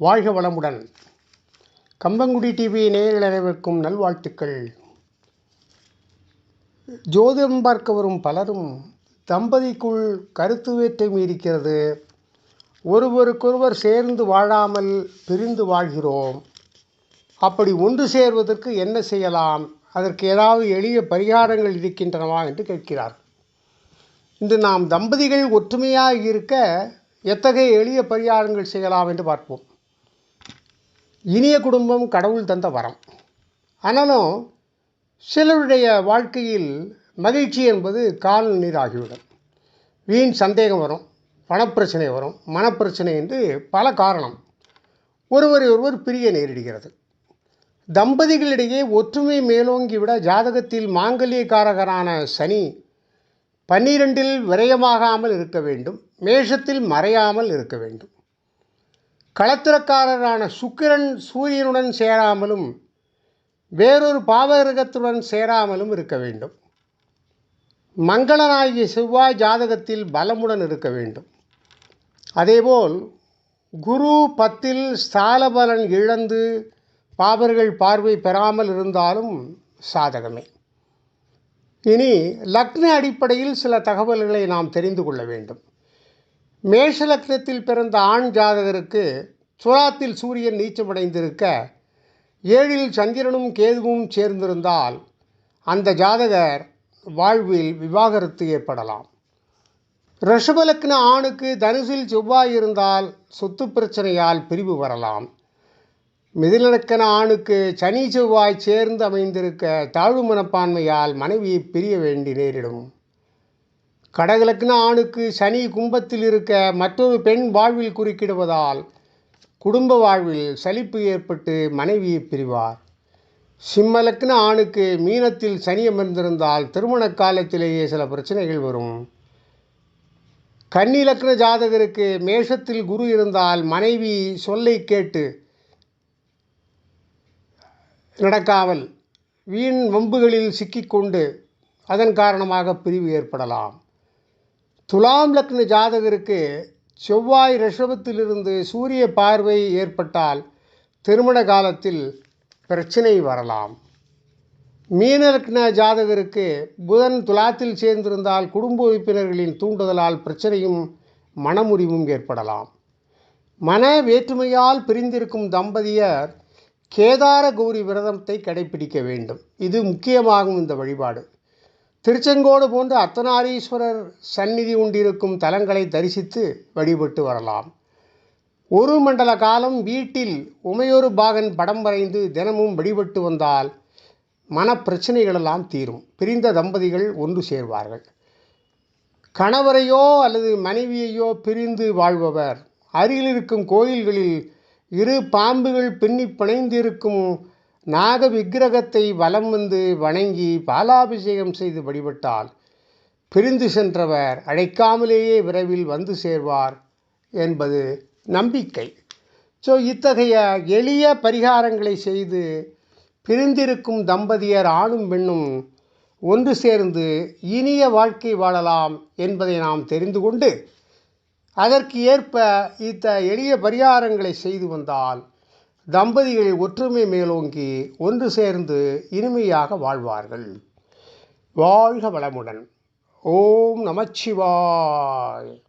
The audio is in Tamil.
வாழ்க வளமுடன். கம்பங்குடி டிவி நேயர்கள் அனைவருக்கும் நல்வாழ்த்துக்கள். ஜோதிடம் பார்க்க வரும் பலரும் தம்பதிக்குள் கருத்து வேற்றம் இருக்கிறது. ஒருவருக்கொருவர் சேர்ந்து வாழாமல் பிரிந்து வாழ்கிறோம். அப்படி ஒன்று சேர்வதற்கு என்ன செய்யலாம்? அதற்கு ஏதாவது எளிய பரிகாரங்கள் இருக்கின்றனவா என்று கேட்கிறார். இன்று நாம் தம்பதிகள் ஒற்றுமையாக இருக்க எத்தகைய எளிய பரிகாரங்கள் செய்யலாம் என்று பார்ப்போம். இனிய குடும்பம் கடவுள் தந்த வரம். ஆனாலும் சிலருடைய வாழ்க்கையில் மகிழ்ச்சி என்பது கால் நீராகிவிடும் வீண் சந்தேகம் வரும் பணப்பிரச்சனை வரும் மனப்பிரச்சனை என்று பல காரணம். ஒருவரை ஒருவர் பிரிய நேரிடுகிறது. தம்பதிகளிடையே ஒற்றுமை மேலோங்கிவிட ஜாதகத்தில் மாங்கல்யக்காரகரான சனி பன்னிரெண்டில் விரயமாகாமல் இருக்க வேண்டும் மேஷத்தில் மறையாமல் இருக்க வேண்டும். களத்திரக்காரரான சுக்கிரன் சூரியனுடன் சேராமலும் வேறொரு பாவகிரகத்துடன் சேராமலும் இருக்க வேண்டும். மங்களனாகிய செவ்வாய் ஜாதகத்தில் பலமுடன் இருக்க வேண்டும். அதேபோல் குரு பத்தில் ஸ்தாலபலன் இழந்து பாவர்கள் பார்வை பெறாமல் இருந்தாலும் சாதகமே. இனி லக்ன அடிப்படையில் சில தகவல்களை நாம் தெரிந்து கொள்ள வேண்டும். மேஷலக்னத்தில் பிறந்த ஆண் ஜாதகருக்கு சுறாத்தில் சூரியன் நீச்சமடைந்திருக்க ஏழில் சந்திரனும் கேதுவும் சேர்ந்திருந்தால் அந்த ஜாதகர் வாழ்வில் விவாகரத்து ஏற்படலாம். ரிஷபலக்ன ஆணுக்கு தனுசில் செவ்வாய் இருந்தால் சொத்து பிரச்சனையால் பிரிவு வரலாம். மிதிலக்கண ஆணுக்கு சனி செவ்வாய் சேர்ந்து அமைந்திருக்க தாழ்வு மனப்பான்மையால் மனைவியை பிரிய வேண்டி நேரிடும். கடகலக்ன ஆணுக்கு சனி கும்பத்தில் இருக்க மற்றொரு பெண் வாழ்வில் குறுக்கிடுவதால் குடும்ப வாழ்வில் சலிப்பு ஏற்பட்டு மனைவியை பிரிவார். சிம்மலக்ன ஆணுக்கு மீனத்தில் சனி அமர்ந்திருந்தால் திருமண காலத்திலேயே சில பிரச்சனைகள் வரும். கன்னி லக்ன ஜாதகருக்கு மேஷத்தில் குரு இருந்தால் மனைவி சொல்லை கேட்டு நடக்காமல் வீண் வம்புகளில் சிக்கிக்கொண்டு அதன் காரணமாக பிரிவு ஏற்படலாம். துலாம் லக்ன ஜாதகருக்கு செவ்வாய் ரிஷபத்திலிருந்து சூரிய பார்வை ஏற்பட்டால் திருமண காலத்தில் பிரச்சனை வரலாம். மீன லக்ன ஜாதகருக்கு புதன் துலாத்தில் சேர்ந்திருந்தால் குடும்ப உறுப்பினர்களின் தூண்டுதலால் பிரச்சனையும் மனமுறிவும் ஏற்படலாம். மன வேற்றுமையால் பிரிந்திருக்கும் தம்பதியர் கேதார கௌரி விரதத்தை கடைபிடிக்க வேண்டும். இது முக்கியமாகும் இந்த வழிபாடு. திருச்செங்கோடு போன்ற அர்த்தநாரீஸ்வரர் சந்நிதி உண்டிருக்கும் தலங்களை தரிசித்து வழிபட்டு வரலாம். ஒரு மண்டல காலம் வீட்டில் உமையொரு பாகன் படம் வரைந்து தினமும் வழிபட்டு வந்தால் மனப்பிரச்சனைகளெல்லாம் தீரும். பிரிந்த தம்பதிகள் ஒன்று சேர்வார்கள். கணவரையோ அல்லது மனைவியையோ பிரிந்து வாழ்பவர். அருகில் இருக்கும் கோயில்களில் இரு பாம்புகள் பின்னி பிணைந்திருக்கும் நாக விக்கிரகத்தை வலம் வந்து வணங்கி பாலாபிஷேகம் செய்து வழிபட்டால் பிரிந்து சென்றவர் அழைக்காமலேயே விரைவில் வந்து சேர்வார் என்பது நம்பிக்கை. ஸோ இத்தகைய எளிய பரிகாரங்களை செய்து பிரிந்திருக்கும் தம்பதியர் ஆணும் பெண்ணும் ஒன்று சேர்ந்து இனிய வாழ்க்கை வாழலாம் என்பதை நாம் தெரிந்து கொண்டு அதற்கு ஏற்ப இத்த எளிய பரிகாரங்களை செய்து வந்தால் தம்பதிகள் ஒற்றுமை மேலோங்கி ஒன்று சேர்ந்து இனிமையாக வாழ்வார்கள். வாழ்க வளமுடன். ஓம் நமச்சிவாய்.